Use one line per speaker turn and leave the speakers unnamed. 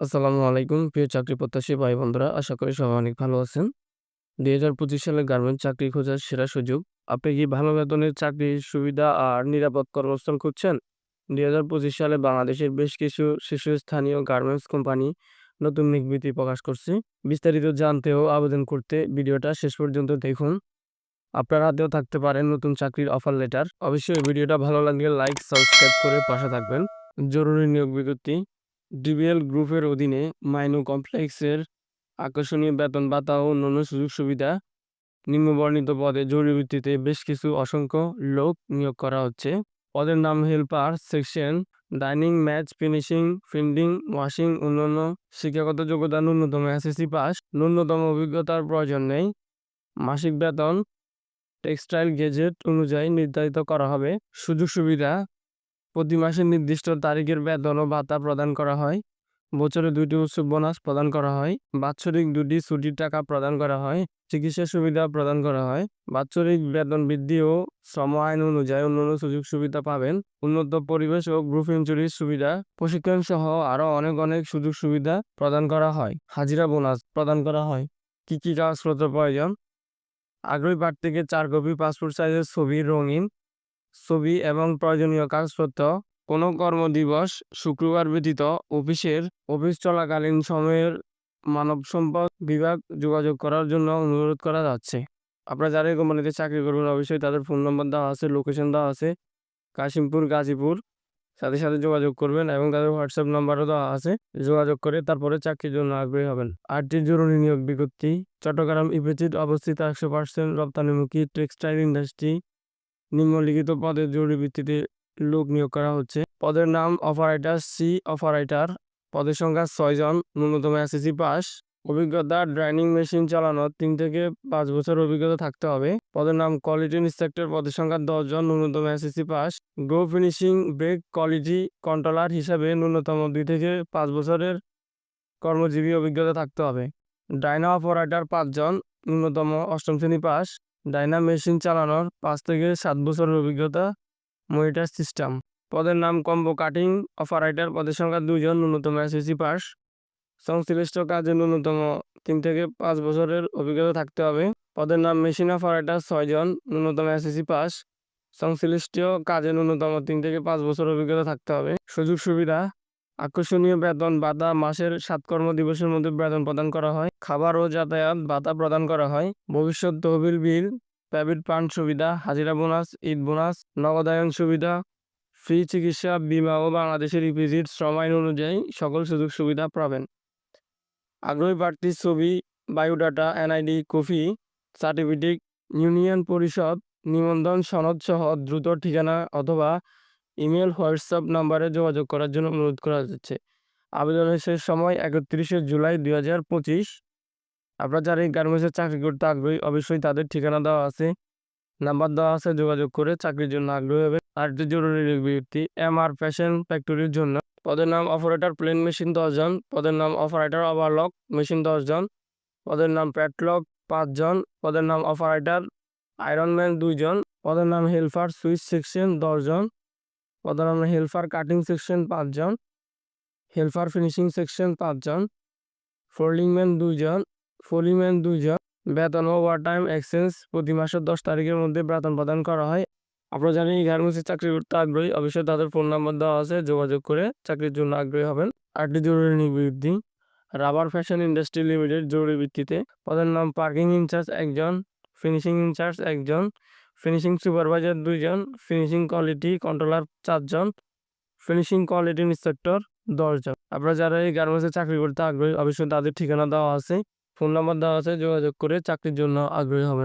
আসসালামু আলাইকুম। প্রিয় চাকরি প্রত্যাশী ভাই বন্ধুরা আশা করি সবাই অনেক ভালো আছেন। দুই হাজার পঁচিশ সালে গার্মেন্টস চাকরি খোঁজার সেরা সুযোগ। আপনি কি ভালো বেতনের চাকরির সুবিধা আর নিরাপদ কর্মস্থল খুঁজছেন? দুই হাজার পঁচিশ সালে বাংলাদেশের বেশ কিছু শীর্ষস্থানীয় গার্মেন্টস কোম্পানি নতুন বিজ্ঞপ্তি প্রকাশ করছে। বিস্তারিত জানতে ও আবেদন করতে ভিডিওটা শেষ পর্যন্ত দেখুন। আপনার হাতেও থাকতে পারে নতুন চাকরির অফার লেটার। অবশ্যই ভিডিওটা ভালো লাগলে লাইক, সাবস্ক্রাইব করে পাশে থাকবেন। জরুরি নিয়োগ বিজ্ঞপ্তি। ডিবিএল গ্রুপের অধীনে মাইনো কমপ্লেক্সের আকর্ষণীয় বেতন ভাতা ও অন্যান্য সুযোগ সুবিধা নিম্নবর্ণিত পদে জরুরি ভিত্তিতে বেশ কিছু অসংখ্য লোক নিয়োগ করা হচ্ছে। পদের নাম helper, section, dining, match, finishing, fielding, washing, অন্যান্য শিক্ষাগত যোগ্যতা ন্যূনতম এসএসসি পাস। ন্যূনতম অভিজ্ঞতার প্রয়োজন নেই। মাসিক বেতন, টেক্সটাইল গেজেট অনুযায়ী নির্ধারিত করা হবে। সুযোগ সুবিধা প্রতি মাসে নির্দিষ্ট তারিখের বেতন ও ভাতা প্রদান করা হয়। বছরে দুটি উৎসব বোনাস প্রদান করা হয়। বাৎসরিক দুটি ছুটির টাকা প্রদান করা হয়। চিকিৎসা সুবিধা প্রদান করা হয়। বাৎসরিক বেতন বৃদ্ধি ও শ্রম আইন অনুযায়ী অন্যান্য সুযোগ সুবিধা পাবেন। উন্নত পরিবেশ ও গ্রুপ ইন্স্যুরেন্স সুবিধা। প্রশিক্ষণ সহ আরও অনেক অনেক সুযোগ সুবিধা প্রদান করা হয়। হাজিরা বোনাস প্রদান করা হয়। কি কি কাগজপত্র প্রয়োজন? আগ্রহী প্রার্থীকে চার কপি পাসপোর্ট সাইজের ছবি, রঙিন ছবি এবং প্রয়োজনীয় কাগজপত্র কোনো কর্মদিবস শুক্রবার ব্যতীত অফিসের অফিস চলাকালীন সময়ের মানব সম্পদ বিভাগ যোগাযোগ করার জন্য অনুরোধ করা যাচ্ছে। আপনারা যারা এই কোম্পানিতে চাকরি করবেন, অবশ্যই তাদের ফোন নম্বর দেওয়া আছে, লোকেশন দেওয়া আছে, কাশিমপুর, গাজীপুর। সাথে সাথে যোগাযোগ করবেন এবং তাদের হোয়াটসঅ্যাপ নাম্বারও দেওয়া আছে, যোগাযোগ করে তারপরে চাকরির জন্য আগ্রহী হবেন। আটটি জরুরি নিয়োগ বিজ্ঞপ্তি, চট্টগ্রাম ইপিজিট অবস্থিত একশো পার্সেন্ট রপ্তানিমুখী টেক্সটাইল ইন্ডাস্ট্রি নিম্নলিখিত পদের জরুরি ভিত্তিতে লোক নিয়োগ করা হচ্ছে। পদের নাম অপারেটর সি অপারেটর পদের সংখ্যা ছয়জন ন্যূনতম এসএসসি পাস অভিজ্ঞতা ড্রাইনিং মেশিন চালানো, তিন থেকে পাঁচ বছর অভিজ্ঞতা থাকতে হবে। পদের নাম কোয়ালিটি ইন্সপেক্টর পদের সংখ্যা দশজন ন্যূনতম এসএসসি পাস গো ফিনিশিং ব্রেক কোয়ালিটি কন্ট্রোলার হিসাবে ন্যূনতম দুই থেকে পাঁচ বছরের কর্মজীবী অভিজ্ঞতা থাকতে হবে। ডাইনা অপারেটর পাঁচজন ন্যূনতম অষ্টম শ্রেণি পাস ডাইনা মেশিন চালানোর পাঁচ থেকে সাত বছরের অভিজ্ঞতা মনিটার সিস্টেম। পদের নাম কম্বো কাটিং, অপারেটর পদের সংখ্যা দুজন ন্যূনতম এসএসসি পাস। সংশ্লিষ্ট কাজে ন্যূনতম তিন থেকে পাঁচ বছরের অভিজ্ঞতা থাকতে হবে। পদের নাম মেশিন অপারেটর ছয়জন, ন্যূনতম এসএসসি পাস। সংশ্লিষ্ট কাজে ন্যূনতম তিন থেকে পাঁচ বছর অভিজ্ঞতা থাকতে হবে। সুযোগ সুবিধা আকর্ষণীয় বেতন ভাতা মাসের সাত কর্মদিবসের মধ্যে বেতন প্রদান করা হয়। খাবার ও যাতায়াত ভাতা প্রদান করা হয়। ভবিষ্যৎ তহবিল বিল, প্রাইভেট ফান্ড সুবিধা, হাজিরা বোনাস, ঈদ বোনাস, নগদায়ন সুবিধা, ফ্রি চিকিৎসা, বিমা ও বাংলাদেশের ইপিজিট শ্রম আইন অনুযায়ী সকল সুযোগ সুবিধা পাবেন। আগ্রহী প্রার্থীর ছবি, biodata, NID copy certificate, union পরিষদ, নিবন্ধন সনদ সহ দ্রুত ঠিকানা অথবা ইমেল, হোয়াটসঅ্যাপ নাম্বারে যোগাযোগ করার জন্য অনুরোধ করা যাচ্ছে। আবেদনের শেষ সময় একত্রিশে জুলাই দুই হাজার পঁচিশ। আপনারা যারা এই গার্মেন্টসের চাকরি করতে আগ্রহী, অবশ্যই তাদের ঠিকানা দেওয়া আছে। নাম্বার দেওয়া আছে যোগাযোগ করে চাকরির জন্য আগ্রহী হবে আর একটি জরুরি বিজ্ঞপ্তি এম আর ফ্যাশন ফ্যাক্টরির জন্য। পদের নাম অপারেটর প্লেন মেশিন দশজন, পদের নাম অপারেটর ওভারলক মেশিন দশজন, পদের নাম প্যাটলক পাঁচজন, পদের নাম অপারেটর আয়রনম্যান দুইজন, পদের নাম হেলফার সুইচ সেকশন দশজন। পদের নাম হেলফার কাটিং সেকশন পাঁচজন, হেলফার ফিনিশিং সেকশন পাঁচজন ফোল্ডিংম্যান দুইজন ফোলিংম্যান দুইজন। বেতন ও ওভার টাইম এক্সচেঞ্জ প্রতি মাসের দশ তারিখের মধ্যে বেতন প্রদান করা হয়। আপনারা জানেন এই গার্মেন্টসে চাকরি করতে আগ্রহী। অবশ্যই তাদের ফোন নাম্বার দেওয়া আছে। যোগাযোগ করে চাকরির জন্য আগ্রহী হবেন। আটটি জরুরি নিবৃত্তি, রাবার ফ্যাশন ইন্ডাস্ট্রি লিমিটেড জরুরি ভিত্তিতে। পদের নাম পার্কিং ইনচার্জ একজন, ফিনিশিং ইনচার্জ একজন ফিনিশিং সুপারভাইজার দুইজন ফিনিশিং কোয়ালিটি কন্ট্রোলার চারজন ফিনিশিং কোয়ালিটি ইন্সপেক্টর দশজন। আপনারা যারা এই গার্মেন্টসে চাকরি করতে আগ্রহী, অবশ্যই তাদের ঠিকানা দেওয়া আছে। ফোন নাম্বার দেওয়া আছে, যোগাযোগ করে চাকরির জন্য আগ্রহী হবেন।